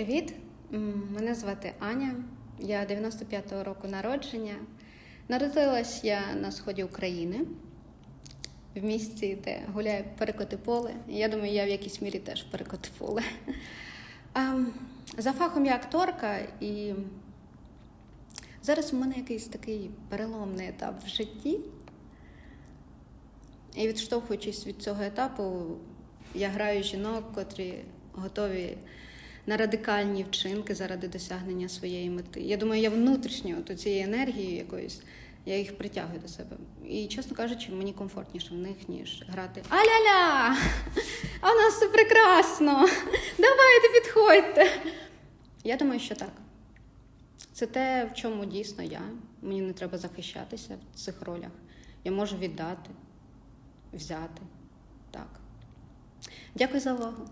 Привіт! Мене звати Аня. Я 95-го року народження. Народилась я на сході України, в місті, де гуляє перекоти поле. Я думаю, я в якійсь мірі теж перекоти поле. За фахом я акторка, і зараз у мене якийсь такий переломний етап в житті. І відштовхуючись від цього етапу, я граю жінок, котрі готові на радикальні вчинки заради досягнення своєї мети. Я думаю, я внутрішньо от цієї енергії якоїсь, я їх притягую до себе. І, чесно кажучи, мені комфортніше в них, ніж грати А-ля-ля! А у нас все прекрасно! Давайте підходьте! Я думаю, що так. Це те, в чому дійсно я. Мені не треба захищатися в цих ролях. Я можу віддати, взяти. Так. Дякую за увагу.